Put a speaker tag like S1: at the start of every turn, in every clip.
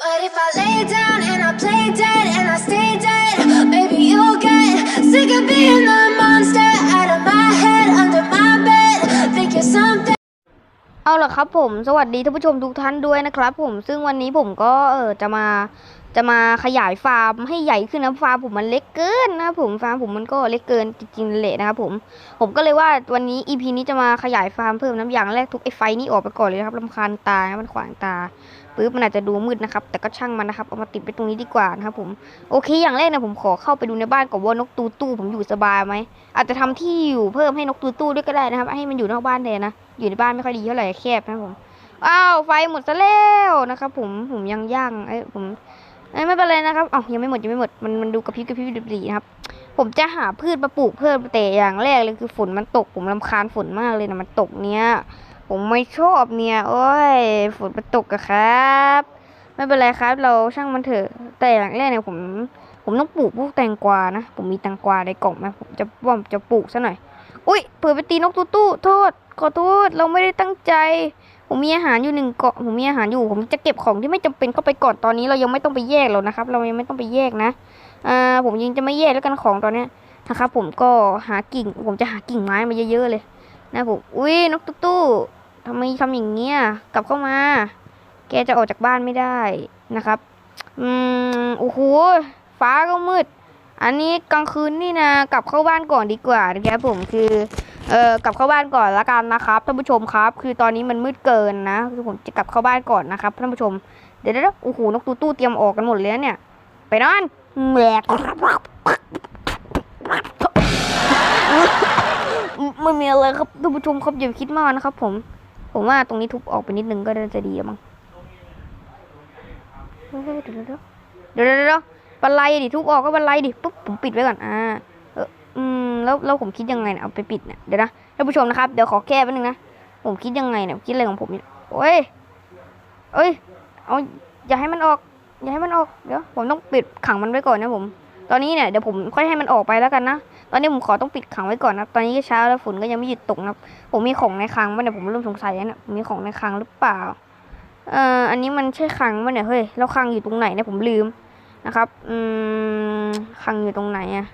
S1: But if I lay down and I play dead and I stay dead, maybe you'll get sick of being the monster out of my head, under my bed. Think you're something.
S2: เอาล่ะครับผมสวัสดีท่านผู้ชมทุกท่านด้วยนะครับ ผมซึ่งวันนี้ผมก็เออจะมาจะมาขยายฟาร์มให้ใหญ่ขึ้นนะฟาร์มผมมันเล็กเกินนะครับผมฟาร์มผมมันก็เล็กเกินจริงๆแหละนะครับผมผมก็เลยว่าวันนี้ EP นี้จะมาขยายฟาร์มเพิ่มน้ำอย่างแรกทุกไอ้ไฟนี่ออกไปก่อนเลยนะครับลำคาญตานะมันขวางตา ปึ๊บมันอาจจะดูมืดนะครับ แต่ก็ช่างมันนะครับ เอามาติดไปตรงนี้ดีกว่านะครับผม โอเค อย่างแรกนะผมขอเข้าไปดูในบ้านก่อนว่านกตูตู้ผมอยู่สบายไหม อาจจะทำที่อยู่เพิ่มให้นกตูตู้ด้วยก็ได้นะครับ ให้มันอยู่นอกบ้านแทนนะ อยู่ในบ้านไม่ค่อยดีเท่าไหร่แคบนะครับผม อ้าว ไฟหมดซะแล้วนะครับผม ผมยังย่างไอ้ผมเอ้ไม่เป็นไรนะครับอ๋อยังไม่หมดยังไม่หมด มันมันดูกระพริบกระพริบดีนะครับ ผมจะหาพืชมาปลูกเพิ่มแต่อย่างแรกเลยคือฝนมันตก ผมรำคาญฝนมากเลยนะมันตกเนี้ย ผมไม่ชอบเนี่ย โอ้ยฝนมันตกอะครับ ไม่เป็นไรครับ เราช่างมันเถอะ แต่อย่างแรกเนี่ยผม ผมต้องปลูกพวกแตงกวานะ ผมมีแตงกวาในกล่องนะผมจะว่าผมจะปลูกซะหน่อย อุ้ยเผื่อไปตีนกตู้ตู้โทษขอโทษเราไม่ได้ตั้งใจ ผมมีอาหารอยู่หนึ่งเกาะผมมีอาหารอยู่ ผมจะเก็บของที่ไม่จำเป็นเข้าไปก่อนตอนนี้เรายังไม่ต้องไปแยกหรอกนะครับ เรายังไม่ต้องไปแยกนะอ่าผมยังจะไม่แยกแล้วกันของตอนเนี้ยนะครับผมก็หากิ่ง ผมจะหากิ่งไม้มาเยอะๆเลยนะผม อุ้ยนกตุ๊ตู้ ทำไมทำอย่างเงี้ยกลับเข้ามา แกจะออกจากบ้านไม่ได้นะครับ อืมโอ้โหฟ้าก็มืด อันนี้กลางคืนนี่นะกลับเข้าบ้านก่อนดีกว่านะครับผมคือเออกลับเข้าบ้านก่อนละกันนะครับท่านผู้ชมครับ คือตอนนี้มันมืดเกินนะคือผมจะกลับเข้าบ้านก่อนนะครับท่านผู้ชมเดี๋ยวเดี๋ยวโอ้โหนกตู้ตู้เตรียมออกกันหมดเลยนะเนี่ย ไปนอนแหมกไม่มีอะไรครับท่านผู้ชมครับอย่าคิดมากนะครับผม ผมว่าตรงนี้ทุบออกไปนิดนึงก็น่าจะดีมั้งเฮ้ยเดี๋ยวเดี๋ยวเดี๋ยวเดี๋ยวบันไลดิทุบออกก็บันไลดิปุ๊บผมปิดไว้ก่อนอ่าเอืมแล้วแล้วผมคิดยังไงเนี่ยเอาไปปิดเนี่ยเดี๋ยวนะท่านผู้ชมนะครับเดี๋ยวขอแก้แป๊บนึงนะผมคิดยังไงเนี่ยคิดอะไรของผมเนี่ยโอ้ยเอ้ยเอาอย่าให้มันออก อย่าให้มันออกเดี๋ยวผมต้องปิดขังมันไว้ก่อนนะผม ตอนนี้เนี่ยเดี๋ยวผมค่อยให้มันออกไปแล้วกันนะ ตอนนี้ผมขอต้องปิดขังไว้ก่อนนะ ตอนนี้ก็เช้าแล้วฝนก็ยังไม่หยุดตกนะ ผมมีของในคลังมั้ยเนี่ยผมเริ่มสงสัยแล้วนี่ยผมมีของในคลังหรือเปล่า เอ่อ อันนี้มันใช่คลังมั้ยเนี่ย เฮ้ย แล้วคลังอยู่ตรงไหนเนี่ยผมลืมนะครับ อืมคลังอยู่ตรงไหนอะ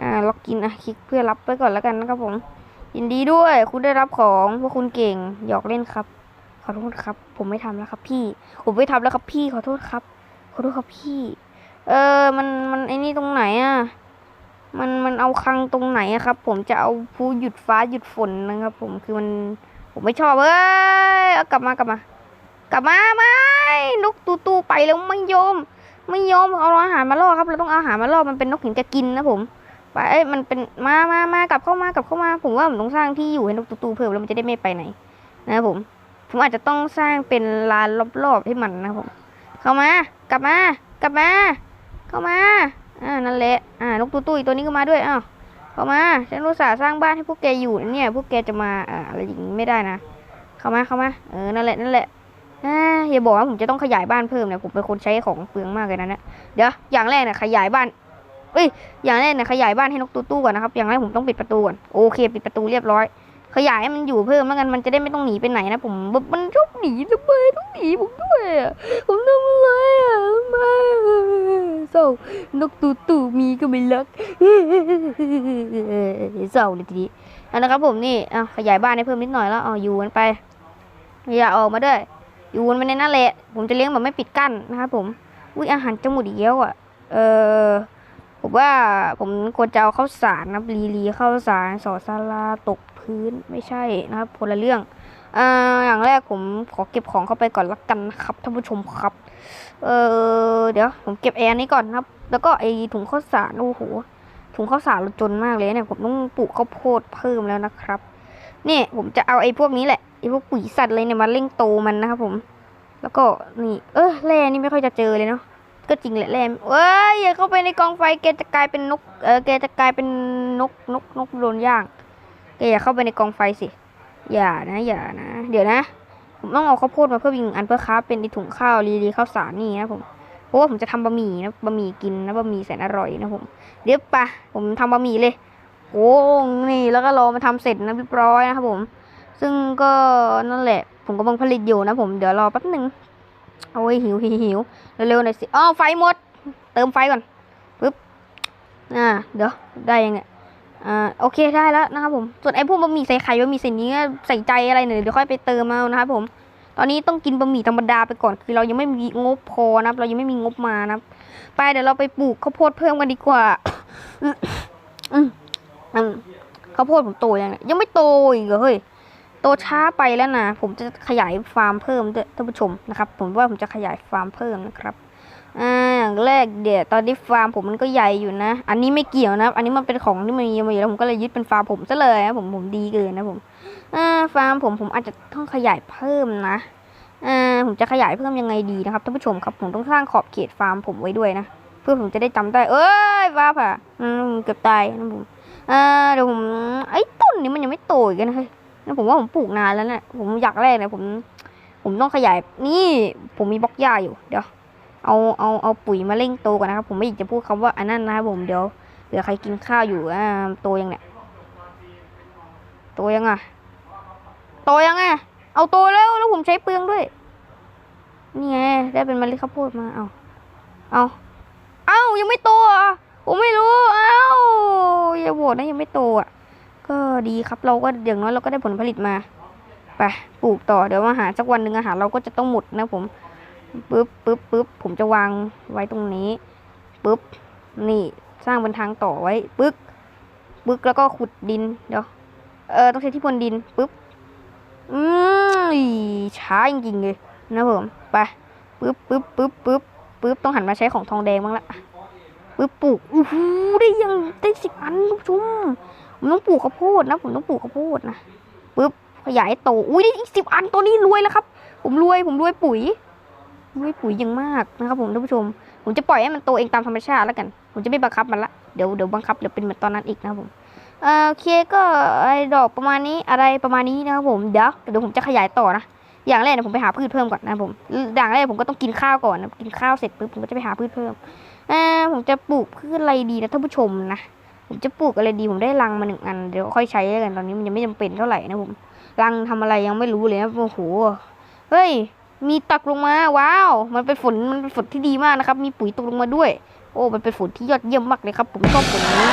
S2: อ่าล็อกกินอะคลิกเพื่อรับไปก่อนแล้วกันนะครับผม ยินดีด้วย คุณได้รับของพวกคุณเก่ง หยอกเล่นครับ ขอโทษครับ ผมไม่ทำแล้วครับ พี่ ผมไม่ทำแล้วครับพี่ ขอโทษครับ ขอโทษครับพี่ เออ มันมันไอ้นี่ตรงไหนอะมันมันเอาคังตรงไหนอะครับ ผมจะเอาผู้หยุดฟ้าหยุดฝนนะครับ ผมคือมันผมไม่ชอบเอ้ยเอากลับมากลับมา กลับมาไม่นกตูตูไปแล้วไม่ยอมไม่ยอมเอาอาหารมาล่อครับเราต้องเอาอาหารมาล่อมันเป็นนกหินจะกินนะผมไปเอ้ยมันเป็นมามามากลับเข้ามากลับเข้ามา ผมว่าผมต้องสร้างที่อยู่ให้นกตูตูเพิ่มแล้วมันจะได้ไม่ไปไหน นะผม ผมอาจจะต้องสร้างเป็นลานรอบๆให้มันนะผม เข้ามากลับมากลับมา เข้ามาอ่านั่นแหละอ่านกตูตูอีตัวนี้ก็มาด้วยอ้าวเข้ามาฉันรู้สาสร้างบ้านให้พวกแกอยู่เนี่ยพวกแกจะมาอ่าอะไรอย่างนี้ไม่ได้นะเข้ามาเข้ามาเออนั่นแหละนั่นแหละอ่าอย่าบอกว่าผมจะต้องขยายบ้านเพิ่มเนี่ยผมเป็นคนใช้ของเปลืองมากเลยนะเนี่ยเดี๋ยวอย่างแรกเนี่ยขยายบ้านเอ้ยอย่างแรกเนี่ยขยายบ้านให้นกตู้ตู้ก่อนนะครับอย่างแรกผมต้องปิดประตูก่อนโอเค ปิดประตูเรียบร้อย ขยายให้มันอยู่เพิ่มแล้วกันมันจะได้ไม่ต้องหนีไปไหนนะผมแบบมันชอบหนีทำไมต้องหนีผมด้วยอะผมทำอะไรอะทำไมาเศร้านกตู้ตู้มีก็ไม่รักเศร้าเลยทีนี้นะครับผมนี่เอาขยายบ้านให้เพิ่มนิดหน่อยแล้วอาอยู่กันไปอย่าออกมาด้วยอยู่กันไปในนั่นแหละผมจะเลี้ยงแบบไม่ปิดกั้นนะครับผมอุ้ยอาหารจะหมดอีกแล้วอะเออผมว่าผมควรจะเอาข้าวสารนะรีรีข้าวสารสอสาราตก พื้นไม่ใช่นะครับคนละเรื่องอ่าอย่างแรกผมขอเก็บของเข้าไปก่อนละกันนะครับท่านผู้ชมครับ เออเดี๋ยวผมเก็บแอร์นี้ก่อนนะครับ แล้วก็ไอถุงข้าวสารโอ้โหถุงข้าวสารเราจนมากเลยเนี่ยผมต้องปลูกข้าวโพดเพิ่มแล้วนะครับนี่ผมจะเอาไอ้พวกนี้แหละไอ้พวกปุ๋ยสัตว์เลยเนี่ยมาเร่งโตมันนะครับผม แล้วก็นี่ เออแร่นี่ไม่ค่อยจะเจอเลยเนาะก็จริงแหละแรมเอ้ยอย่าเข้าไปในกองไฟแกจะกลายเป็นนกเออแกจะกลายเป็นนกนกนกโดนย่าง แกอย่าเข้าไปในกองไฟสิ อย่านะอย่านะ เดี๋ยวนะ ผมต้องเอาข้าวโพดมาเพิ่มอีกหนึ่งอันเพื่อค้าเป็นในถุงข้าวรีรีข้าวสารนี่นะผมเพราะว่าผมจะทำบะหมี่นะบะหมี่กินนะบะหมี่แสนอร่อยนะผม เดี๋ยวปะผมทำบะหมี่เลยโอ้นี่แล้วก็รอมาทำเสร็จนะเรียบร้อยนะครับผม ซึ่งก็นั่นแหละ ผมกำลังผลิตอยู่นะผมเดี๋ยวรอแป๊บหนึ่งโอ้ยหิวหิวหิวเร็วๆหน่อยสิอ๋อไฟหมด เติมไฟก่อนปึ๊บอ่าเดี๋ยวได้ยังเนี่ย อ่าโอเคได้แล้วนะครับผม ส่วนไอ้พวกบะหมี่ใส่ไข่บะหมี่ใส่เนื้อใส่ใจอะไรเนี่ยเดี๋ยวค่อยไปเติมเอานะครับผม ตอนนี้ต้องกินบะหมี่ธรรมดาไปก่อนคือเรายังไม่มีงบพอนะครับเรายังไม่มีงบมานะครับ ไปเดี๋ยวเราไปปลูกข้าวโพดเพิ่มกันดีกว่าอืมอืมข้าวโพดผมโตยังยยังไม่โตอีกเหรอเฮ้ยโตช้าไปแล้วนะผมจะขยายฟาร์มเพิ่มด้วยท่านผู้ชมนะครับ ผมว่าผมจะขยายฟาร์มเพิ่มนะครับ อ่าอย่างแรกเดี๋ยวตอนนี้ฟาร์มผมมันก็ใหญ่อยู่นะ อันนี้ไม่เกี่ยวนะ อันนี้มันเป็นของที่มันมีมาอยู่แล้วผมก็เลยยึดเป็นฟาร์มผมซะเลยนะผมผมดีเกินนะผมอ่าฟาร์มผมผมอาจจะต้องขยายเพิ่มนะอ่าผมจะขยายเพิ่มยังไงดีนะครับท่านผู้ชมครับผมต้องสร้างขอบเขตฟาร์มผมไว้ด้วยนะเพื่อผมจะได้จำได้ เอ้ยฟ้าผ่าอืมเกือบตายนะผมอ่าเดี๋ยวผมไอ้ต้นนี้มันยังไม่โตอีกนะเฮ้ยนะผมว่าผมปลูกนานแล้วนะผมอยากแรกเนี่ยผม ผมต้องขยายนี่ผมมีบล็อกหญ้าอยู่เดี๋ยว เอาเอาเอาปุ๋ยมาเร่งโตก่อนนะครับ ผมไม่อยากจะพูดคำว่าอันนั้นนะครับผมเดี๋ยวเผื่อใครกินข้าวอยู่อ่าโตยังเนี่ยโตยังอะโตยังอะเอาโตแล้วแล้วผมใช้เปลืองด้วยนี่ไงได้เป็นเมล็ดข้าวโพดมาเอาเอาเอายังไม่โตอะผมไม่รู้เอาอย่าโหวตนะยังไม่โตอะก็ดีครับเราก็อย่างน้อยเราก็ได้ผลผลิตมาไปปลูกต่อเดี๋ยวอาหารสักวันหนึ่งอาหารเราก็จะต้องหมดนะผม ปึ๊บปึ๊บปึ๊บผมจะวางไว้ตรงนี้ปึ๊บนี่สร้างเป็นทางต่อไว้ปึ๊กปึ๊กแล้วก็ขุดดินเดี๋ยวเออต้องใช้ที่พรวนดินปึ๊บอืมช้าจริงๆเลยนะผมไปปึ๊บปึ๊บปึ๊บปึ๊บปึ๊บต้องหันมาใช้ของทองแดงบ้างละปึ๊บปลูกอู้หูได้ยังได้สิบอันทุกชมผมต้องปลูกข้าวโพดนะผมต้องปลูกข้าวโพดนะปึ๊บขยายโตอุ้ยได้อีกสิบอันตัวนี้รวยแล้วครับ ผมรวยผมรวยปุ๋ย รวยปุ๋ยอยังมากนะครับผมท่านผู้ชม ผมจะปล่อยให้มันโตเองตามธรรมชาติแล้วกัน ผมจะไม่บังคับมันละ เดี๋ยวเดี๋ยวบังคับเดี๋ยวเป็นเหมือนตอนนั้นอีกนะครับผมเออโอเคก็ไอดอกประมาณนี้อะไรประมาณนี้นะครับผมเดี๋ยวเดี๋ยวผมจะขยายต่อนะอย่างแรกเนี่ยผมไปหาพืชเพิ่มก่อนนะครับผมอย่างแรกผมก็ต้องกินข้าวก่อนนะกินข้าวเสร็จปุ๊บผมก็จะไปหาพืชเพิ่มอ่าผมจะปลูกพืชอะไรดีนะท่านผู้ชมนะผมจะปลูกอะไรดีผมได้รังมาหนึ่งอันเดี๋ยวค่อยใช้แล้วกันตอนนี้มันยังไม่จำเป็นเท่าไหร่นะผมรังทำอะไรยังไม่รู้เลยนะโอ้โหเฮ้ย มีตกลงมาว้าว มันเป็นฝนมันเป็นฝนที่ดีมากนะครับ มีปุ๋ยตกลงมาด้วย โอ้ มันเป็นฝนที่ยอดเยี่ยมมากเลยครับผมชอบฝนนี้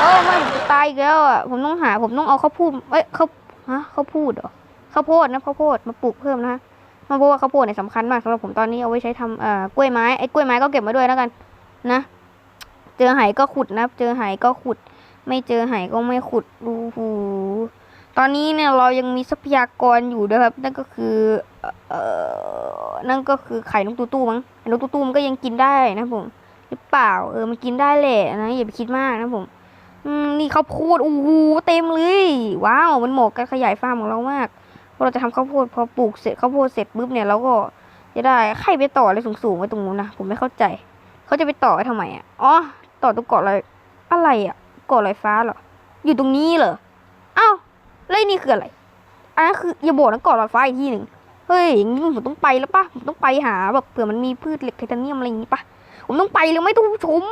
S2: โอ้ไม่ผมตายอีกแล้วอะผมต้องหา ผมต้องเอาข้าวโพูดเอ้ยข้าวฮะข้าวโพูดเหรอข้าวโพดนะข้าวโพดมาปลูกเพิ่มนะเพราะว่าข้าวโพดเนี่ยสำคัญมากสำหรับผมตอนนี้เอาไว้ใช้ทำเอ่อกล้วยไม้ไอ้กล้วยไม้ก็เก็บมาด้วยแล้วกัน นะ เจอไหก็ขุดนะ เจอไหก็ขุด ไม่เจอไหก็ไม่ขุดดูหู ตอนนี้เนี่ยเรายังมีทรัพยากรอยู่นะครับ นั่นก็คือเอ่อนั่นก็คือไข่นกตู้ตู้มั้งไข่นกตู้ตู้มันก็ยังกินได้นะผมหรือเปล่า เออมันกินได้แหละนะอย่าไปคิดมากนะผมอืมนี่ข้าวโพดโอ้โหเต็มเลย ว้าวมันเหมาะกับขยายฟาร์มของเรามากเพราะเราจะทำข้าวโพดพอปลูกเสร็จข้าวโพดเสร็จปุ๊บเนี่ยเราก็จะได้ใครไปต่ออะไรสูงๆไว้ตรงนู้นนะผมไม่เข้าใจ เขาจะไปต่อไว้ทำไมอะอ๋อต่อตรงเกาะอะไรอะไรอะเกาะลอยฟ้าเหรออยู่ตรงนี้เหรอ แล้วไอ้นี่คืออะไรอันนั้นคืออย่าบอกนะกาะลอยฟ้าอีกที่หนึ่งเฮ้ยอย่างนี้ผมต้องไปแล้วปะผมต้องไปหาแบบเผื่อมันมีพืชเหล็กไทเทเนียมอะไรอย่างงี้ปะผมต้องไปเลยไหม่ต้องชม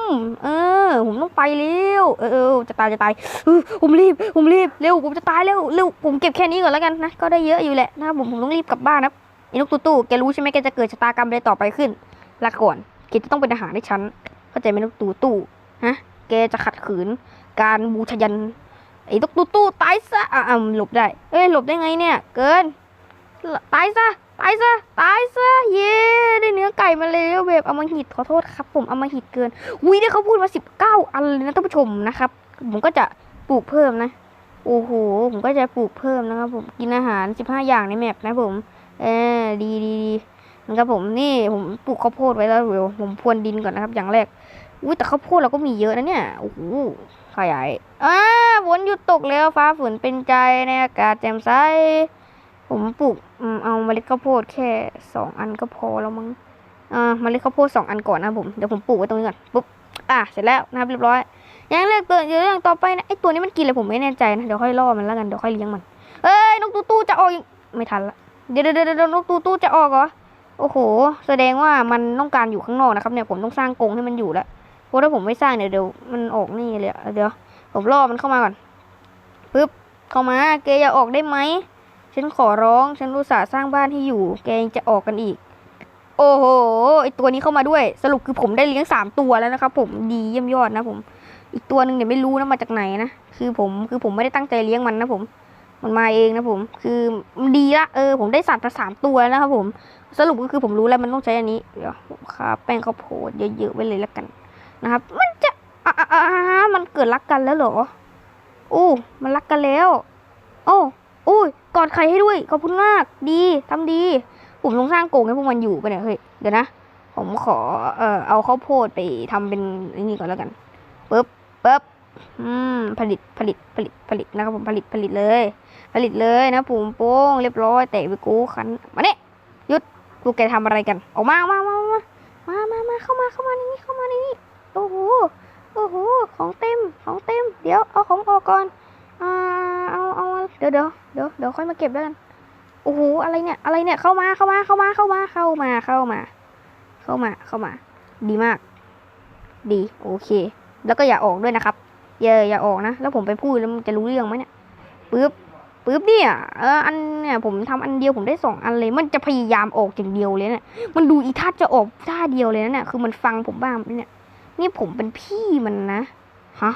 S2: เออ ผมต้องไปเร็วเออเออจะตายจะตายเออผมรีบ ผมรีบเร็วผมจะตายเร็วเร็วผมเก็บแค่นี้ก่อนแล้วกันนะก็ได้เยอะอยู่แหละนะผมผมต้องรีบกลับบ้านนะไอ้นกตู้ตู้แกรู้ใช่ไหมแกจะเกิดชะตากรรมอะไรต่อไปขึ้นลาก่อนแกจะต้องเป็นทหารให้ฉันเข้าใจไหมนกตู้ตู้ฮะแกจะขัดขืนการบูชยัน อ้นกตู้ตู้ตายซะอะหลบได้เอ้ยหลบได้ไงเนี่ย เกินตายซะตายซะตายซะเย้ได้เนื้อไก่มาแล้วแบบเอามาหิดขอโทษครับ ผมเอามาหิดเกินอุ้ยได้เขาพูดมาสิบเก้าอันเลยนะท่านผู้ชมนะครับ ผมก็จะปลูกเพิ่มนะโอ้โหผมก็จะปลูกเพิ่มนะครับ ผมกินอาหารสิบห้าอย่างในแมปนะผมเออดีดีดีนะครับผมนี่ผมปลูกข้าวโพดไว้แล้วเดี๋ยวผมพรวนดินก่อนนะครับ อย่างแรกอุ้ยแต่ข้าวโพดเราก็มีเยอะนะเนี่ยโอ้โหขยายอ่า ฝนหยุดตกแล้วฟ้าฝนเป็นใจในอากาศแจ่มใส ผมปลูกเอาเมล็ดข้าวโพดแค่สองอันก็พอแล้วมั้งอ่าเมล็ดข้าวโพดสองอันก่อนนะผมเดี๋ยวผมปลูกไว้ตรงนี้ก่อนปุ๊บอะเสร็จแล้วนะครับเรียบร้อยอย่างแรกตัวเรื่องต่อไปนะไอตัวนี้มันกินอะไรผมไม่แน่ใจนะเดี๋ยวค่อยล่อมันแล้วกันเดี๋ยวค่อยเลี้ยงมันเอ้ยนกตู้ตู้จะออกไม่ทันละเดี๋ยวเดี๋ยวเดี๋ยวนกตู้ตู้จะออกเหรอโอ้โห แสดงว่ามันต้องการอยู่ข้างนอกนะครับเนี่ยผมต้องสร้างกรงให้มันอยู่แล้วเพราะถ้าผมไม่สร้างเนี่ยเดี๋ยวมันออกนี่เลยเดี๋ยว ผมล่อมันเข้ามาก่อนปึ๊บเข้ามาเกอย่าออกได้ไหมฉันขอร้องฉันรู้สาสร้างบ้านให้อยู่ แกยังจะออกกันอีก โอ้โหไอตัวนี้เข้ามาด้วย สรุปคือผมได้เลี้ยงสามตัวแล้วนะครับผมดีเยี่ยมยอดนะผม อีกตัวหนึ่งเนี่ยไม่รู้นะมาจากไหนนะคือผมคือผมไม่ได้ตั้งใจเลี้ยงมันนะผม มันมาเองนะผม คือมันดีละเออผมได้สัตว์มาสามตัวแล้วนะครับผม สรุปก็คือผมรู้แล้วมันต้องใช้อันนี้เดี๋ยวผมคาแป้งข้าวโพดเยอะๆไว้เลยแล้วกันนะครับ มันจะ อ่าอ่ามันเกิดรักกันแล้วเหรออู้มันรักกันแล้ว โอ้อุ้ยกอดไข่ให้ด้วย ขอบคุณมาก ดีทำดี ผมต้องสร้างโกงให้พวกมันอยู่ไปเนี่ยเฮ้ย เดี๋ยวนะ ผมขอ เอ่อ เอาข้าวโพดไปทำเป็นนี่ก่อนแล้วกันปึ๊บปึ๊บอืม ผลิต ผลิต ผลิต ผลิตนะครับผม ผลิต ผลิตเลย ผลิตเลยนะปุ่มโป้ง เรียบร้อย แตะไปกูขัน มาเนี่ยหยุดพวกแกทำอะไรกัน ออกมามามามามามามาเข้ามา เข้ามาในนี้ เข้ามาในนี้ โอ้โห โอ้โห ของเต็ม ของเต็ม เดี๋ยวเอาของออกก่อนอ่าเอาเอาเดี๋ยวเดี๋ยวเดี๋ยวเดี๋ยวค่อยมาเก็บแล้วกัน โอ้โห อะไรเนี่ย อะไรเนี่ย เข้ามา เข้ามา เข้ามา เข้ามา เข้ามา เข้ามา เข้ามา เข้ามา ดีมาก ดี โอเค แล้วก็อย่าออกด้วยนะครับอย่าอย่าออกนะ แล้วผมไปพูดแล้วมันจะรู้เรื่องไหมเนี่ย ปึ๊บ ปึ๊บเนี่ย เออ อันเนี่ยผมทำอันเดียวผมได้สองอันเลย มันจะพยายามออกอย่างเดียวเลยเนี่ย มันดูอีท่าจะออกท่าเดียวเลยนะเนี่ย คือมันฟังผมบ้างไหมเนี่ย นี่ผมเป็นพี่มันนะฮะ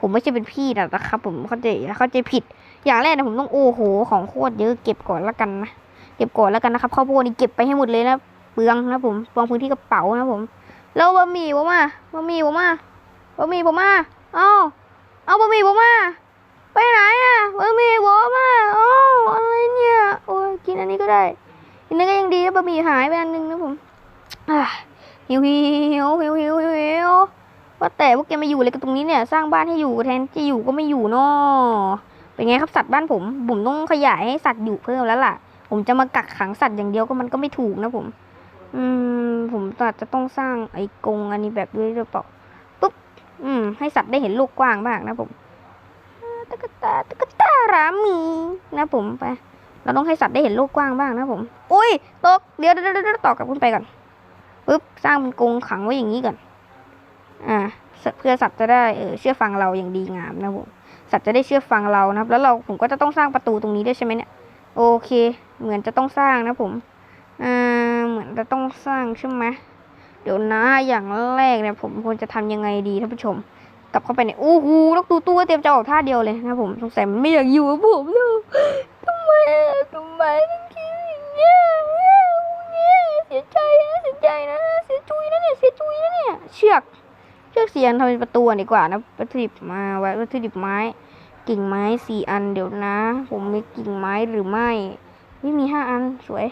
S2: ผมไม่ใช่เป็นพี่นะนะครับ ผมเข้าใจเข้าใจผิด อย่างแรกนะผมต้องโอ้โหของโคตรเยอะเก็บก่อนแล้วกันนะเก็บก่อนแล้วกันนะครับข้าวโพดนี่เก็บไปให้หมดเลยนะเปลืองนะผมเปลืองพื้นที่กระเป๋านะผม แล้วบะหมี่ผมอะบะหมี่ผมอะบะหมี่ผมอะเอ้าเอาบะหมี่ผมอะไปไหนอะบะหมี่ผมอะโอ้อะไรเนี่ยโอ้ยกินอันนี้ก็ได้กินนี้ก็ยังดีนะบะหมี่หายไปอันนึงนะผมหิวหิวหิวหิวหิว ว่าแต่พวกแกมาอยู่อะไรกันตรงนี้เนี่ย สร้างบ้านให้อยู่แทนจะอยู่ก็ไม่อยู่เนาะเป็นไงครับสัตว์บ้านผม ผมต้องขยายให้สัตว์อยู่เพิ่มแล้วล่ะ ผมจะมากักขังสัตว์อย่างเดียวก็มันก็ไม่ถูกนะผม อืม ผมอาจจะต้องสร้างไอ้กรงอันนี้แบบด้วยหรือเปล่าปุ๊บ อืม ให้สัตว์ได้เห็นโลกกว้างบ้างนะผมตุ๊กตาตุ๊กตารามีนะผมไป เราต้องให้สัตว์ได้เห็นโลกกว้างบ้างนะผม อุ้ยตก เดี๋ยวเดี๋ยวเดี๋ยวต่อกลับขึ้นไปก่อนปุ๊บ สร้างเป็นกรงขังไว้อย่างนี้ก่อน อ่าเพื่อสัตว์จะได้เออเชื่อฟังเราอย่างดีงามนะผมสัตว์จะได้เชื่อฟังเรานะครับ แล้วเราผมก็จะต้องสร้างประตูตรงนี้ด้วยใช่ไหมเนี่ยโอเค เหมือนจะต้องสร้างนะผมอ่าเหมือนจะต้องสร้างใช่ไหมเดี๋ยวนะอย่างแรกเนี่ยผมควรจะทำยังไงดีท่านผู้ชม กลับเข้าไปในโอ้โหนกตูตัวเตรียมจะออกท่าเดียวเลยนะผมสงสัยมันไม่อยากอยู่กับผมเลยทำไมทำไมต้องคิดอย่างเงี้ยเนี่ยเสียใจนะเสียใจนะเสียจุยนะเนี่ยเสียจุยนะเนี่ยเชือก เชือกเสียนทำเป็นประตูดีกว่านะวัตถุดิบมาไว้วัตถุดิบไม้ กิ่งไม้สี่อันเดี๋ยวนะ ผมมีกิ่งไม้หรือไม่ไม่มีห้าอันสวย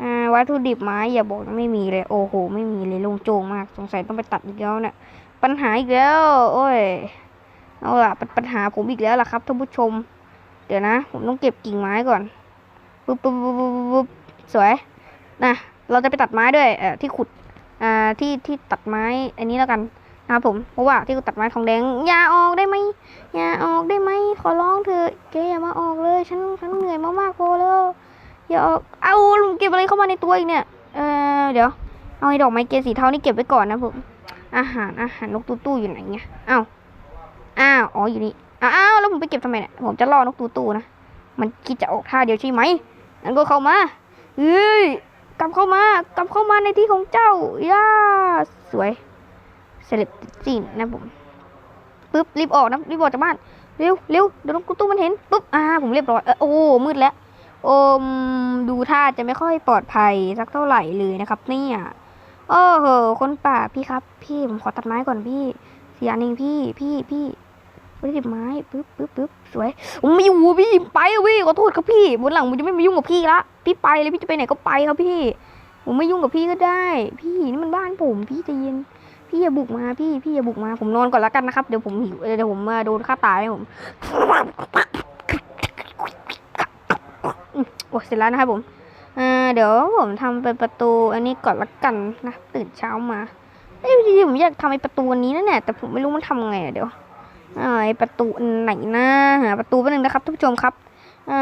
S2: อ่าวัตถุดิบไม้อย่าบอกว่าไม่มีเลยโอ้โหไม่มีเลยลงโจงมากสงสัยต้องไปตัดอีกแล้วเนี่ยปัญหาอีกแล้ว โอ้ยเอาล่ะเป็นปัญหาผมอีกแล้วล่ะครับท่านผู้ชม เดี๋ยวนะ ผมต้องเก็บกิ่งไม้ก่อนปุ๊บปุ๊บปุ๊บปุ๊บสวยนะเราจะไปตัดไม้ด้วยเอ่อที่ขุด อ่าที่ที่ตัดไม้อันนี้แล้วกันนะครับผมเพราะว่าที่ตัดไม้ทองแดงอย่าออกได้ไหมอย่าออกได้ไหมขอร้องเถอะแกอย่ามาออกเลยฉันฉันเหนื่อยมากๆพอแล้วอย่าออกเอาเก็บอะไรเข้ามาในตัวอีกเนี่ยเออเดี๋ยวเอาไอ้ดอกไม้เกสสีเทานี่เก็บไว้ก่อนนะผมอาหารอาหารนกตู้ตู้อยู่ไหนเนี่ยอ้าวอ้าวอ๋ออยู่นี่อ้าวแล้วผมไปเก็บทำไมเนี่ยผมจะล่อนกตู้ตู้นะมันคิดจะออกท่าเดียวใช่ไหมงั้นก็เข้ามาเฮ้ย กลับเข้ามากลับเข้ามาในที่ของเจ้าย่าสวยเสร็จจริงนะผมปึ๊บรีบออกนะรีบออกจากบ้านเร็วเร็วเดี๋ยวน้องกูตู้มันเห็นปุ๊บอ่าผมเรียบร้อยเออโอ้มืดแล้วโอมดูท่าจะไม่ค่อยปลอดภัยสักเท่าไหร่เลยนะครับเนี่ยโอ้โหคนป่าพี่ครับ พี่ผมขอตัดไม้ก่อนพี่เสียหนึ่งพี่พี่พี่ไม่ได้ไม้ปึ๊บปึ๊บปึ๊บสวยผมไม่อยู่พี่ไปอะพี่ขอโทษครับพี่บนหลังผมจะไม่มายุ่งกับพี่ละ พี่ไปเลยพี่จะไปไหนก็ไปครับพี่ ผมไม่ยุ่งกับพี่ก็ได้ พี่นี่มันบ้านผมพี่ใจเย็น พี่อย่าบุกมาพี่พี่อย่าบุกมาผมนอนก่อนแล้วกันนะครับเดี๋ยวผมหิวเดี๋ยวผมมาโดนฆ่าตายผมอืมโอ้เสร็จแล้วนะครับผมเดี๋ยวผมทำเป็นประตูอันนี้ก่อนละกันนะตื่นเช้ามาเอ้ยจริงๆผมอยากทำไอ้ประตูนี้นะเนี่ยแต่ผมไม่รู้มันทำไงอะเดี๋ยวไอ้ประตูอันไหนนะหาประตูแป๊บนึงนะครับท่านผู้ชมครับ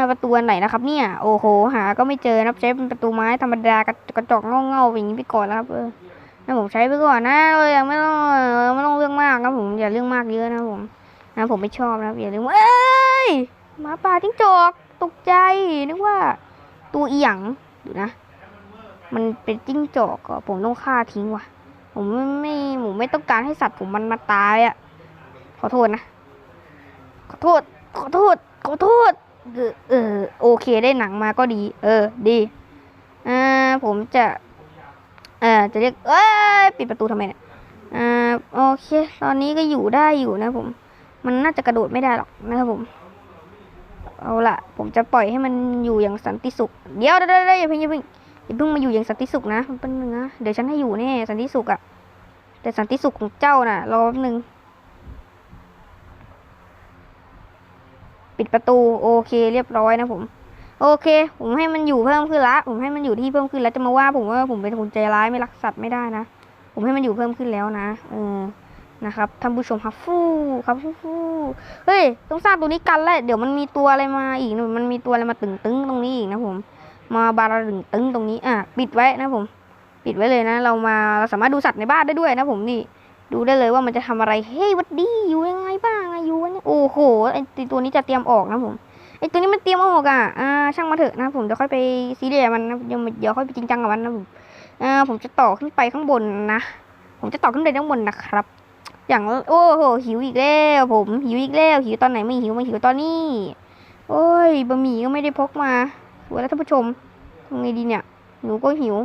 S2: ประตูอันไหนนะครับ เนี่ย โอ้โห หาก็ไม่เจอนะครับใช้เป็นประตูไม้ธรรมดากระกระจกเงาๆอย่างนี้ไปก่อนแล้วครับ เออนะผมใช้ไปก่อนนะเออยังไม่ต้องไม่ต้องเรื่องมากนะผมอย่าเรื่องมากเยอะนะผมนะผมไม่ชอบนะอย่าเรื่องเอ้ยหมาป่าจิ้งจอกตกใจนึกว่า ตัวอีหยังดูนะ มันเป็นจิ้งจอกอะผมต้องฆ่าทิ้งว่ะ ผมไม่ไม่ผมไม่ต้องการให้สัตว์ผมมันมาตายอะขอโทษนะ ขอโทษ ขอโทษ ขอโทษ เออโอเคได้หนังมาก็ดี เออ ดีอ่าผมจะเอ่อจะเรียกเอ้ยปิดประตูทำไมเนี่ยอ่าโอเคตอนนี้ก็อยู่ได้อยู่นะผม มันน่าจะกระโดดไม่ได้หรอกนะครับผม เอาละผมจะปล่อยให้มันอยู่อย่างสันติสุขเดี๋ยวเดี๋ยวเดี๋ยวอย่าเพิ่งอย่าเพิ่งอย่าเพิ่งมาอยู่อย่างสันติสุขนะมันเป็นนึงนะเดี๋ยวฉันให้อยู่แน่สันติสุขอะแต่สันติสุขของเจ้าน่ะรอแป๊บนึง ปิดประตูโอเคเรียบร้อยนะผม โอเค ผมให้มันอยู่เพิ่มขึ้นละผมให้มันอยู่ที่เพิ่มขึ้นแล้วจะมาว่าผมว่าผมเป็นคนใจร้ายไม่รักสัตว์ไม่ได้นะผมให้มันอยู่เพิ่มขึ้นแล้วนะเออนะครับท่านผู้ชมครับฟู่ครับฟู่ฟู่เฮ้ยต้องสร้างตัวนี้กันแล้วเดี๋ยวมันมีตัวอะไรมาอีกมันมีตัวอะไรมาตึงตึงตรงนี้อีกนะผม มาบาราตึงตึงตรงนี้อะปิดไว้นะผม ปิดไว้เลยนะ เรามาเราสามารถดูสัตว์ในบ้านได้ด้วยนะผมนี่ ดูได้เลยว่ามันจะทำอะไร เฮ้ยวัดดีอยู่ยังไงบ้างอะอยู่วะเนี่ยโอ้โหไอตัวนี้จะเตรียมออกนะผมไอตัวนี้มันเตรียมออกอะอ่าช่างมาเถอะนะผมเดี๋ยวค่อยไปซีเรียสมันนะเดี๋ยวเดี๋ยวค่อยไปจริงจังกับมันนะผมอ่าผมจะต่อขึ้นไปข้างบนนะผมจะต่อขึ้นไปข้างบนนะครับ อย่างโอ้โหหิวอีกแล้วผมหิวอีกแล้วหิวตอนไหนไม่หิวมาหิวตอนนี้ โอ้ยบะหมี่ก็ไม่ได้พกมาสวยแล้วท่านผู้ชมทำไงดีเนี่ยหนูก็หิว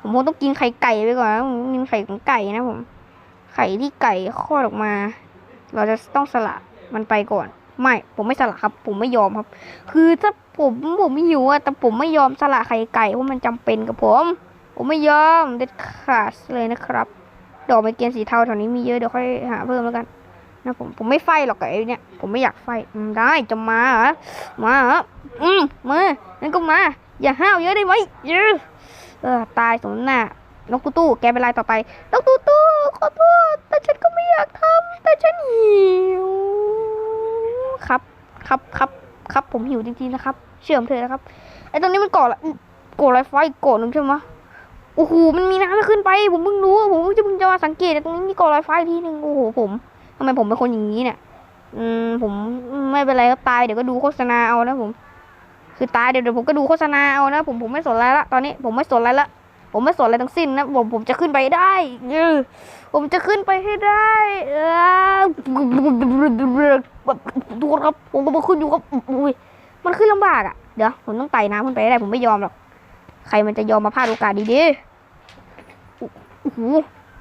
S2: ผมคงต้องกินไข่ไก่ไปก่อนนะผมกินไข่ของไก่นะผม ไข่ที่ไก่คลอดออกมา เราจะต้องสละมันไปก่อน ไม่ผมไม่สละครับ ผมไม่ยอมครับ คือถ้าผมผมไม่หิวอะแต่ผมไม่ยอมสละไข่ไก่เพราะมันจำเป็นกับผม ผมไม่ยอมเด็ดขาดเลยนะครับ ดอกไม้เกียนสีเทาแถวนี้มีเยอะเดี๋ยวค่อยหาเพิ่มแล้วกันนะผมผมไม่ไฟหรอกไอ้เนี่ยผมไม่อยากไฟอืมได้จะมาเหรอมาเหรออืมมางั้นก็มา อย่าห้าวเยอะได้ไหมเยอะเออตายสมน้านกตู้ตู้แกเป็นไรต่อไปนกตู้ตู้ขอโทษแต่ฉันก็ไม่ อยากทำแต่ฉันหิว ครับ ครับครับครับผมหิวจริงๆนะครับ เชื่อมเธอนะครับไอ้ตรงนี้มันก่อละก่อไรไฟก่อหนึ่งใช่ไหมโอ้โหมันมีน้ำขึ้นไป ผมเพิ่งรู้ผมเพิ่งจะเพิ่งจะมาสังเกตตรงนี้มีก่อไรไฟทีหนึ่งโอ้โหผมทำไมผมเป็นคนอย่างนี้เนี่ยอืมผมไม่เป็นไรก็ตายเดี๋ยวก็ดูโฆษณาเอานะผม คือตายเดี๋ยวเดี๋ยวผมก็ดูโฆษณาเอานะผมผมไม่สนอะไรละตอนนี้ผมไม่สนอะไรละผมไม่สนอะไรทั้งสิ้นนะผมผมจะขึ้นไปได้เออ ผมจะขึ้นไปให้ได้เออดูครับ ผมก็มาขึ้นอยู่ครับอุ้ยมันขึ้นลำบากอะ เดี๋ยว ผมต้องไต่น้ำขึ้นไปให้ได้ ผมไม่ยอมหรอก ใครมันจะยอมมาพลาดโอกาสดีๆโอ้โห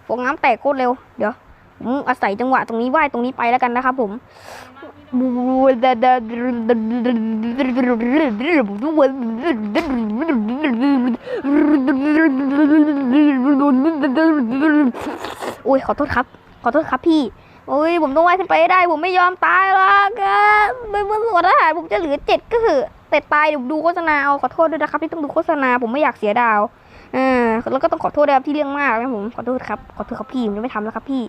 S2: ฟองน้ำแตกโคตรเร็ว เดี๋ยวผมอาศัยจังหวะตรงนี้ว่ายตรงนี้ไปแล้วกันนะครับผม อุ้ยขอโทษครับ ขอโทษครับพี่โอ้ยผมต้องว่ายขึ้นไปได้ ผมไม่ยอมตายหรอกอะไม่เมื่อหมดอาหารผมจะเหลือเจ็ดก็คือแต่ตายเดี๋ยวดูโฆษณาเอาขอโทษด้วยนะครับที่ต้องดูโฆษณาผมไม่อยากเสียดาวอ่าแล้วก็ต้องขอโทษด้วยครับที่เรื่องมากนะผมขอโทษครับขอโทษครับพี่ผมจะไม่ทำแล้วครับพี่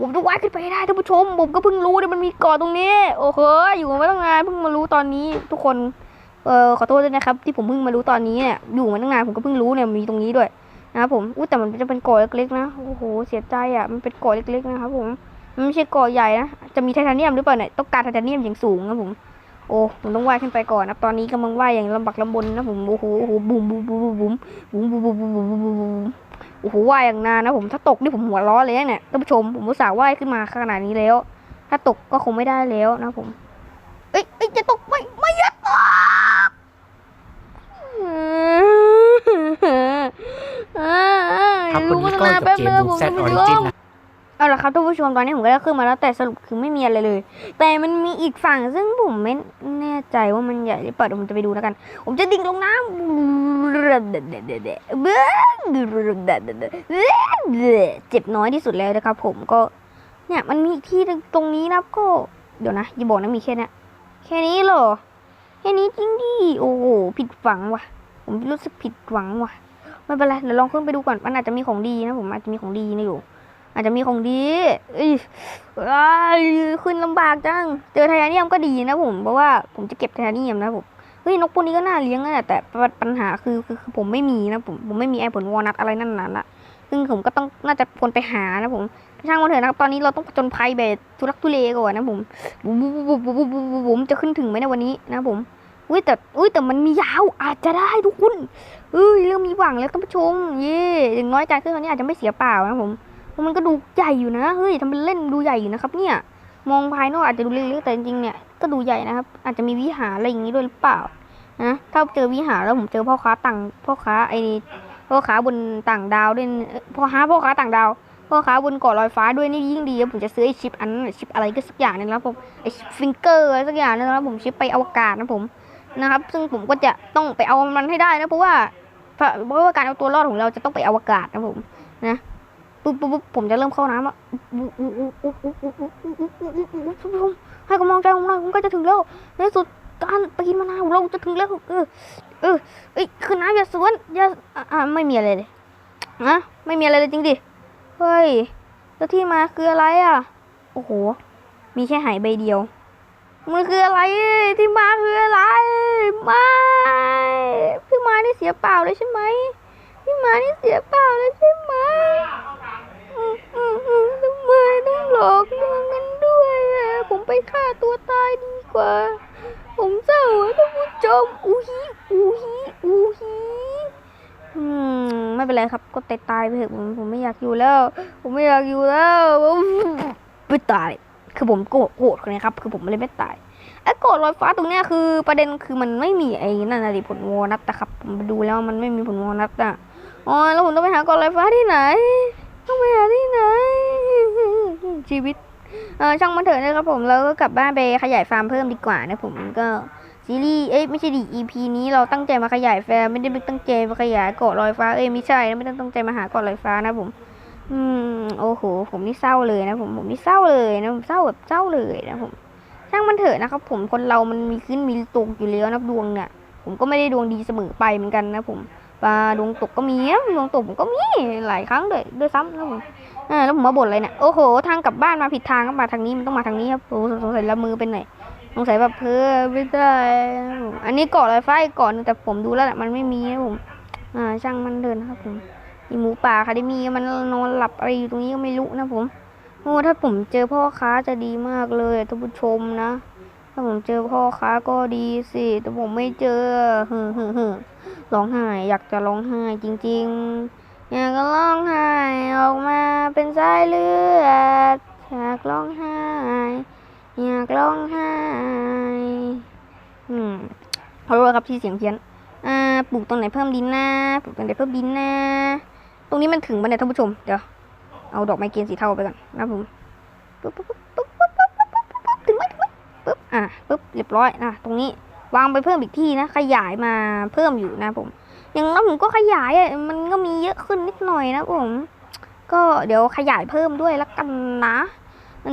S2: ผมต้องว่ายขึ้นไปได้ท่านผู้ชม ผมก็เพิ่งรู้เนี่ยมันมีเกาะตรงนี้ โอ้โหอยู่มาตั้งนานเพิ่งมารู้ตอนนี้ทุกคนเออขอโทษด้วยนะครับที่ผมเพิ่งมารู้ตอนนี้เนี่ยอยู่มาตั้งนานผมก็เพิ่งรู้เนี่ยมีตรงนี้ด้วย นะครับผมอุ้แต่มันจะเป็นเกาะเล็กๆนะ โอ้โห เสียใจอะ มันเป็นเกาะเล็กๆนะครับผม มันไม่ใช่เกาะใหญ่นะ จะมีไทเทเนียมหรือเปล่าเนี่ย ต้องการไทเทเนียมอย่างสูงนะผม โอ้ ผมต้องว่ายขึ้นไปก่อนนะ ตอนนี้กำลังว่ายอย่างลำบากลำบนนะผม โอ้โห โอ้โหบุ๋มบุ๋มบุ๋มบุ๋มบุ๋มบุ๋มบุ๋มบุ๋มบุ๋มบุ๋มบุ๋มบุ๋มโอ้โห ว่ายอย่างนานนะผม ถ้าตกนี่ผมหัวร้อนเลยเนี่ย ท่านผู้ชม ผมอุตส่าห์ว่ายขึ้นมาขนาดนี้แล้ว ถ้าตกก็คงไม่ได้แล้วนะผม เอ้ยเอ้ยจะตกไม่ ไม่อยากตก
S3: ครับวันนี้ก็อยู่กับเกม Boom Z Origin นะ
S2: เอาละครับท่านผู้ชมตอนนี้ผมก็ได้ขึ้นมาแล้วแต่สรุปคือไม่มีอะไรเลย แต่มันมีอีกฝั่งซึ่งผมไม่แน่ใจว่ามันใหญ่หรือเปล่าเดี๋ยวผมจะไปดูแล้วกัน ผมจะดิ่งลงน้ำเจ็บน้อยที่สุดแล้วนะครับผมก็เนี่ยมันมีอีกที่หนึ่งตรงนี้นะครับก็เดี๋ยวนะอย่าบอกนะมีแค่เนี้ยแค่นี้เหรอแค่นี้จริงดิโอ้โหผิดหวังว่ะ ผมรู้สึกผิดหวังว่ะ ไม่เป็นไร เดี๋ยวลองขึ้นไปดูก่อน มันอาจจะมีของดีนะผมอาจจะมีของดีนะอยู่ อาจจะมีของดีอ้ยอ้ายขึ้นลำบากจัง เจอไทเทเนียมก็ดีนะผม เพราะว่าผมจะเก็บไทเทเนียมนะผม เฮ้ยนกพวกนี้ก็น่าเลี้ยงนะแต่ปัญหาคือคือคือผมไม่มีนะผมผมไม่มีไอผลวอลนัทอะไรนั่นน่ะละซึ่งผมก็ต้องน่าจะควรไปหานะผมช่างมันเถอะนะตอนนี้เราต้องผจญภัยแบบทุรักทุเลก่อนนะผมบุ๋มบุ๋มบุ๋มบุ๋มบุ๋มบุ๋มบุ๋มจะขึ้นถึงไหมในวันนี้นะผม อุ้ยแต่อุ้ยแต่มันมียาวอาจจะได้ทุกคนเอ้ยเริ่มมีหวังแล้วท่านผู้ชมเย่อย่างน้อยการขึ้นครั้งนี้อาจจะไม่เสียเปล่านะผมเพราะมันก็ดูใหญ่อยู่นะเฮ้ยทำเป็นเล่นดูใหญ่อยู่นะครับ เนี่ย มองภายนอกอาจจะดูเล็กๆแต่จริงๆเนี่ยก็ดูใหญ่นะครับ อาจจะมีวิหารอะไรอย่างนี้ด้วยหรือเปล่านะถ้าเจอวิหารแล้วผมเจอพ่อค้าต่างพ่อค้าไอ้นี่พ่อค้าบนต่างดาวด้วยพ่อค้าพ่อค้าต่างดาวพ่อค้าบนเกาะลอยฟ้าด้วยนี่ยิ่งดีผมจะซื้อไอชิปอันนั้นชิปอะไรก็สักอย่างนึงนะครับผมไอชิปฟิงเกอร์อะไรสักอย่างนึงนะครับผมชิปไปอวกาศนะผม นะครับ ซึ่งผมก็จะต้องไปเอามันให้ได้นะเพราะว่าเพราะว่าการเอาตัวรอดของเราจะต้องไปอวกาศนะผมนะปุ๊บปุ๊บปุ๊บผมจะเริ่มเข้าน้ำอะให้กำลังใจผมหน่อยผมก็จะถึงแล้วในสุดการปีนมานาวของเราจะถึงแล้วเออเออเอ้ยคือน้ำอย่าสวนอย่าอะอะไม่มีอะไรเลยนะไม่มีอะไรเลยจริงดิเฮ้ยแล้วที่มาคืออะไรอะ โอ้โห มีแค่หายใบเดียว มันคืออะไรที่มาคืออะไรไม่พี่มานี่เสียเปล่าเลยใช่ไหมพี่มานี่เสียเปล่าเลยใช่ไหมอืมอืมอืมทำไมต้องหลอกลวงกันด้วยผมไปฆ่าตัวตายดีกว่า ผมเศร้าท่านผู้ชมอูฮีอูฮีอูฮีอืมไม่เป็นไรครับ ก็ตายตายไปเถอะผมผมไม่อยากอยู่แล้ว ผมไม่อยากอยู่แล้วผมไม่ตาย คือผมโกรธโกรธคนนี้ครับ คือผมเลยไม่ตายไอ้โกรธลอยฟ้าตรงเนี้ยคือประเด็นคือมันไม่มีไอ้นั่นนะดิผลวอนัทนะครับผมดูแล้วมันไม่มีผลวอนัทอะอ๋อแล้วผมต้องไปหาโกรลอยฟ้าที่ไหน ต้องไปหาที่ไหน ชีวิตเออช่างมันเถอะนะครับผมเราก็กลับบ้านไปขยายฟาร์มเพิ่มดีกว่านะผมก็ซีรีส์เอ้ยไม่ใช่ดิ EP นี้เราตั้งใจมาขยายแฟร์ไม่ได้ไปตั้งใจมาขยายเกาะลอยฟ้าเอ้ยไม่ใช่นะไม่ได้ตั้งใจมาหาเกาะลอยฟ้านะผม อืมโอ้โห ผมนี่เศร้าเลยนะผมผมนี่เศร้าเลยนะผมเศร้าแบบเศร้าเลยนะผมช่างมันเถอะนะครับ ผมคนเรามันมีขึ้นมีตกอยู่แล้วนะดวงเนี่ยผมก็ไม่ได้ดวงดีเสมอไปเหมือนกันนะผมปลาดวงตกก็มีนะดวงตกผมก็มีหลายครั้งด้วยด้วยซ้ำนะผมอ่าแล้วผมมาบ่นอะไรเนี่ยโอ้โห ทางกลับบ้านมาผิดทางก็มาทางนี้มันต้องมาทางนี้ครับโอ้สงสัยละมือเป็นไหนสงสัยแบบเพ้อไม่ได้อันนี้เกาะลอยฟ้าอีกเกาะนึงแต่ผมดูแล้วแหละมันไม่มีนะผมอ่าช่างมันเดินนะครับผม หมูป่าคาเดมีมันนอนหลับอะไรอยู่ตรงนี้ก็ไม่รู้นะผมโอ้ถ้าผมเจอพ่อค้าจะดีมากเลยท่านผู้ชมนะ ถ้าผมเจอพ่อค้าก็ดีสิ แต่ผมไม่เจอฮึฮึฮึร้องไห้อยากจะร้องไห้จริง ๆ อยากจะร้องไห้ออกมาเป็นสายเลือดอยากร้องไห้อยากร้องไห้อืมขอโทษครับที่เสียงเพี้ยนอ่าปลูกตรงไหนเพิ่มดินนะปลูกตรงไหนเพิ่มดินนะ ตรงนี้มันถึงบ้านไดท่านผู้ชม เดี๋ยว เอาดอกไม้เกณฑ์สีเทาไปก่อนนะผมปุ๊บปุ๊บปุ๊บปุ๊บปุ๊บปุ๊บปุ๊บถึงไหมถึงไหมปุ๊บ อะปุ๊บ เรียบร้อยนะตรงนี้วางไปเพิ่มอีกที่นะ ขยายมาเพิ่มอยู่นะผม อย่างนั้นผมก็ขยายอะ มันก็มีเยอะขึ้นนิดหน่อยนะผม ก็เดี๋ยวขยายเพิ่มด้วยแล้วกันนะ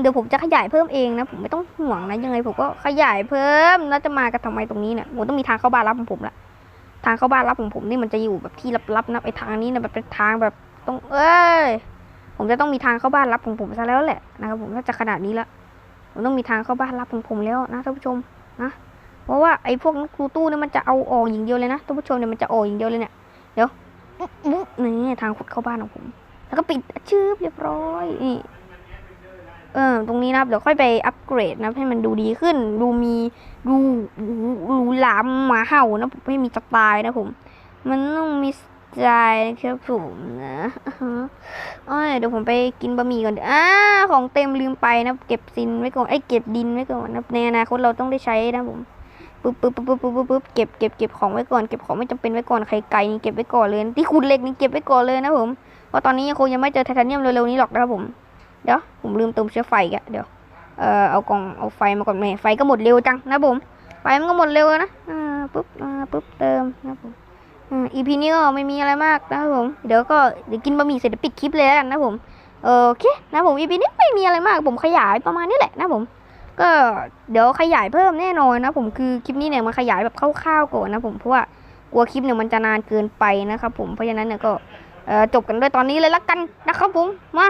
S2: เดี๋ยวผมจะขยายเพิ่มเองนะ ผมไม่ต้องห่วงนะยังไงผมก็ขยายเพิ่มแล้วจะมากันทำไมตรงนี้เนี่ยผมต้องมีทางเข้าบ้านรับของผมละ ทางเข้าบ้านลับของผมนี่มันจะอยู่แบบที่ลับๆนะไอทางนี้นะแบบเป็นทางแบบตรงเอ้ยผมจะต้องมีทางเข้าบ้านลับของผมซะแล้วแหละนะครับ ผมถ้าจะขนาดนี้ละผมต้องมีทางเข้าบ้านลับของผมแล้วนะท่านผู้ชมนะเพราะว่าไอ้พวกนกครูตู้เนี่ยมันจะเอาออกอย่างเดียวเลยนะท่านผู้ชมเนี่ยมันจะออกอย่างเดียวเลยเนี่ยเดี๋ยวอุ๊บนี่ทางขุดเข้าบ้านของผม แล้วก็ปิดชืบเรียบร้อยนี่ เออตรงนี้นะครับเดี๋ยวค่อยไปอัปเกรดนะให้มันดูดีขึ้น ดูมีดูหรูหรามหมาเห่านะผมไม่มีสไตล์นะผม มันต้องมีสไตล์นะครับผมนะอ่าฮะอ้อเดี๋ยวผมไปกินบะหมี่ก่อนอ่าของเต็มลืมไปนะเก็บซินไว้ก่อนไอ้เก็บดินไว้ก่อนนะในอนาคตเราต้องได้ใช้นะผมปึ๊บปึ๊บปึ๊บปึ๊บปึ๊บปึ๊บเก็บเก็บเก็บของไว้ก่อนเก็บของไม่จำเป็นไว้ก่อนไข่ไก่นี่เก็บไว้ก่อนเลยที่ขุดเหล็กนี่เก็บไว้ก่อนเลยนะผมเพราะตอนนี้ยังคงยังไม่เจอไทเทเนียมเร็วๆนี้หรอกนะครับผม เดี๋ยวผมลืมเติมเชื้อไฟกะเดี๋ยวเอ่อเอากล่องเอาไฟมาก่อนแม่ไฟก็หมดเร็วจังนะผมไฟมันก็หมดเร็วนะอ่าปึ๊บอ่าปึ๊บเติมนะผมอ่า EP นี้ก็ไม่มีอะไรมากนะผมเดี๋ยวก็เดี๋ยวกินบะหมี่เสร็จเดี๋ยวปิดคลิปเลยแล้วกันนะผมโอเคนะผม EP นี้ไม่มีอะไรมากผมขยายประมาณนี้แหละนะผม ก็เดี๋ยวขยายเพิ่มแน่นอนนะผมคือคลิปนี้เนี่ยมาขยายแบบคร่าวๆก่อนนะผมเพราะว่ากลัวคลิปเนี่ยมันจะนานเกินไปนะครับผมเพราะฉะนั้นเนี่ยก็ จบกันด้วยตอนนี้เลยละกันนะครับผมมา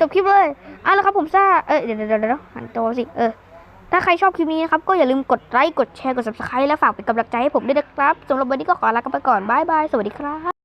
S2: จบคลิปเลยเอาละครับผมซ่าเออเดี๋ยวเดี๋ยวเดี๋ยวหันตัวสิเออถ้าใครชอบคลิปนี้นะครับ ก็อย่าลืมกดไลค์กดแชร์กด subscribe และฝากเป็นกำลังใจให้ผมด้วยนะครับสำหรับวันนี้ก็ขอลากันไปก่อนบายบายสวัสดีครับ